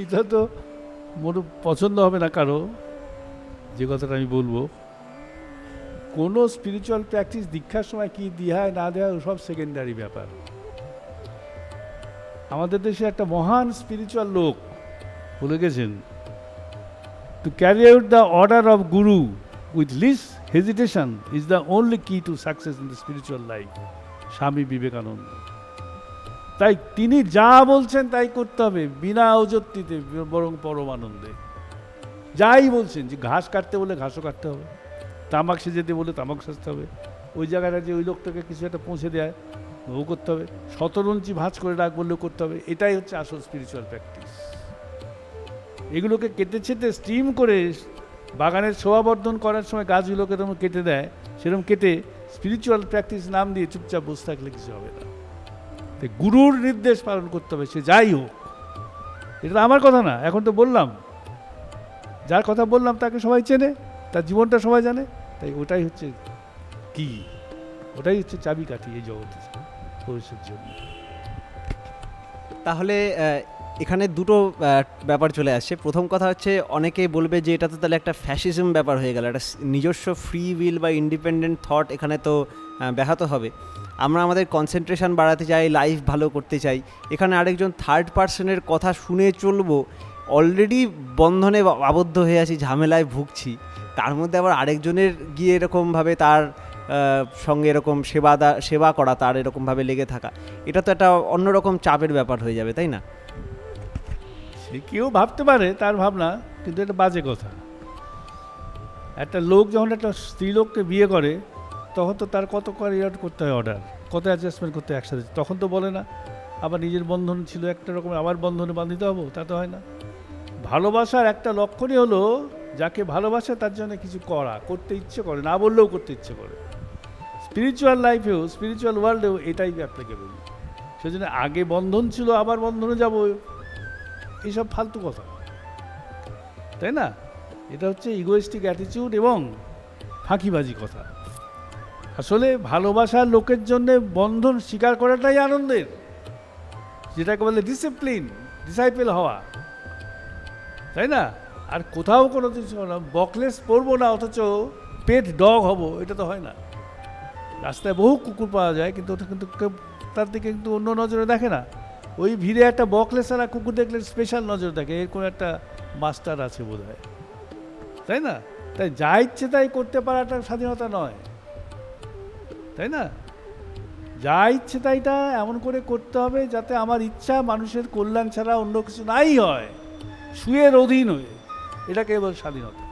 এটা তো মোট পছন্দ হবে না কারও, যে কথাটা আমি বলব। কোনো স্পিরিচুয়াল প্র্যাকটিস দীক্ষার সময় কি দিহায়, না দেওয়া সব সেকেন্ডারি ব্যাপার। আমাদের দেশে একটা মহান স্পিরিচুয়াল লোক বলে গেছেন? To carry out the order of guru with less hesitation is the only key to success in the spiritual life Swami Vivekananda. তাই তিনি যা বলছেন তাই করতে হবে, বিনা ঔজত্তিতে বরং পরমানন্দে। যাই বলছেন, যে ঘাস কাটতে বলে ঘাসও কাটতে হবে, তামাক সেজেতে বলে তামাক সাজতে হবে। ওই জায়গাটা যে ওই লোকটাকে কিছু একটা পৌঁছে দেয় ও করতে হবে। শতরঞ্চি ভাঁজ করে রাখ বললেও করতে হবে। এটাই হচ্ছে আসল স্পিরিচুয়াল প্র্যাকটিস এগুলোকে কেটে ছেটে স্টিম করে বাগানের শোভাবর্ধন করার সময় গাছগুলোকে তেমন কেটে দেয়, সেরকম কেটে স্পিরিচুয়াল প্র্যাকটিস নাম দিয়ে চুপচাপ বসে থাকলে কিছু হবে না। গুরুর নির্দেশ পালন করতে হবে, সে যাই হোক। এটা তো আমার কথা না, এখন তো বললাম। যার কথা বললাম তাকে সবাই চেনে, তার জীবনটা সবাই জানে, তাই ওটাই হচ্ছে কি? ওটাই হচ্ছে চাবিকাঠি এই জগতে, ভবিষ্যৎ জন্য তাহলে এখানে দুটো ব্যাপার চলে আসছে প্রথম কথা হচ্ছে, অনেকে বলবে যে এটা তো তাহলে একটা ফ্যাসিজম ব্যাপার হয়ে গেল, একটা নিজস্ব ফ্রি উইল বা ইন্ডিপেন্ডেন্ট থট এখানে তো ব্যাহত হবে। আমরা আমাদের কনসেন্ট্রেশন বাড়াতে চাই লাইফ ভালো করতে চাই। এখানে আরেকজন থার্ড পার্সনের কথা শুনে চলবো। অলরেডি বন্ধনে আবদ্ধ হয়ে আছি, ঝামেলায় ভুগছি। তার মধ্যে আবার আরেকজনের গিয়ে এরকমভাবে তার সঙ্গে এরকম সেবা সেবা করা, তার এরকমভাবে লেগে থাকা। এটা তো একটা অন্যরকম চাপের ব্যাপার হয়ে যাবে, তাই না? সে কেউ ভাবতে পারে, তার ভাবনা, কিন্তু এটা বাজে কথা। একটা লোক যখন একটা স্ত্রীলোককে বিয়ে করে তখন তো তার কত ক্যারিয়ার করতে হয় অর্ডার কত অ্যাডজাস্টমেন্ট করতে হয় একসাথে, তখন তো বলে না, আবার নিজের বন্ধন ছিল একটা রকম আবার বন্ধনে বাঁধিতে হব, তা তো হয় না। ভালোবাসার একটা লক্ষণই হলো, যাকে ভালোবাসে তার জন্য কিছু করা, করতে ইচ্ছে করে, না বললেও করতে ইচ্ছে করে। স্পিরিচুয়াল লাইফেও স্পিরিচুয়াল ওয়ার্ল্ডেও এটাই অ্যাপ্লিকেবল সেজন্য আগে বন্ধন ছিল, আবার বন্ধনে যাব এইসব ফালতু কথা। তাই না? এটা হচ্ছে ইগোয়েস্টিক অ্যাটিটিউড এবং ফাঁকিবাজি কথা। আসলে ভালোবাসার লোকের জন্য বন্ধন স্বীকার করাটাই আনন্দের, যেটাকে বলে ডিসিপ্লিন ডিসাইপেল হওয়া। তাই না? আর কোথাও কোনো কিছু না, বকলেস পরবো না, অথচ পেট ডগ হব, এটা তো হয় না। রাস্তায় বহু কুকুর পাওয়া যায়, কিন্তু ওটা কিন্তু তার দিকে কিন্তু অন্য নজরে দেখে না। ওই ভিড়ে একটা বকলেস আর কুকুর দেখলে স্পেশাল নজর দেখে, এর কোনো একটা মাস্টার আছে বোধ হয় তাই না? তাই যা ইচ্ছে তাই করতে পারাটা স্বাধীনতা নয়। তাই না? যা ইচ্ছে তাইটা এমন করে করতে হবে যাতে আমার ইচ্ছা মানুষের কল্যাণ ছাড়া অন্য কিছু নাই হয়। সুয়ের অধীন হয়ে। এটা কেবল স্বাধীনতা।